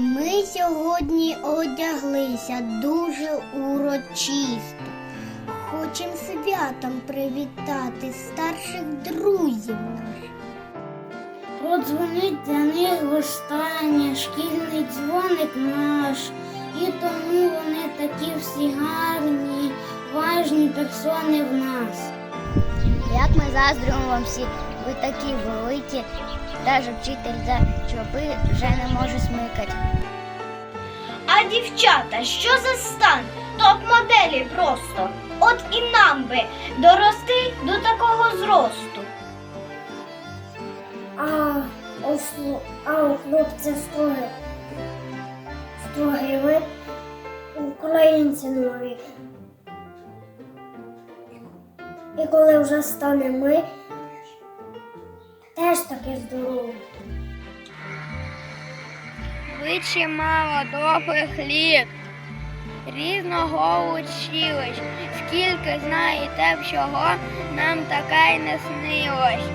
Ми сьогодні одяглися дуже урочисто. Хочемо святом привітати старших друзів наших. Продзвонить для них востаннє шкільний дзвоник наш, і тому вони такі всі гарні, важні персони в нас. Як ми заздримо вам всі, ви такі великі, навіть вчитель за чоби вже не може смикати. А дівчата, що за стан? Топ-моделі просто. От і нам би дорости до такого зросту. А у, слу- а у хлопця строгий, строгий вид українці нові. І коли вже стане ми, теж таки здорові. Ви чимало довгих літ, різного училищ, скільки знаєте всього, нам таке й не снилось.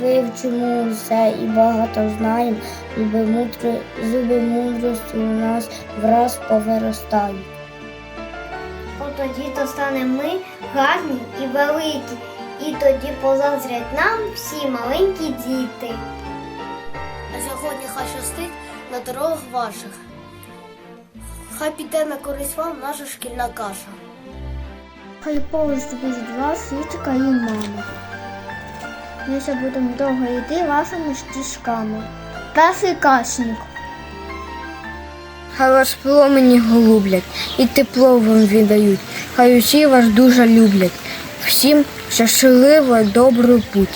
Вивчимо все і багато знаємо, зуби, мудро, зуби мудрості у нас враз повиростають. От тоді то станемо ми гарні і великі, і тоді позаздрять нам всі маленькі діти. А сьогодні хай щастить на дорогах ваших. Хай піде на користь вам наша шкільна каша. Хай поруч будуть вас вчителька і мама. Ми ще будемо довго йти вашими стежками. Перший кашник. Хай вас пломені голублять і тепло вам віддають. Хай усі вас дуже люблять. Всім щасливо, добру путь.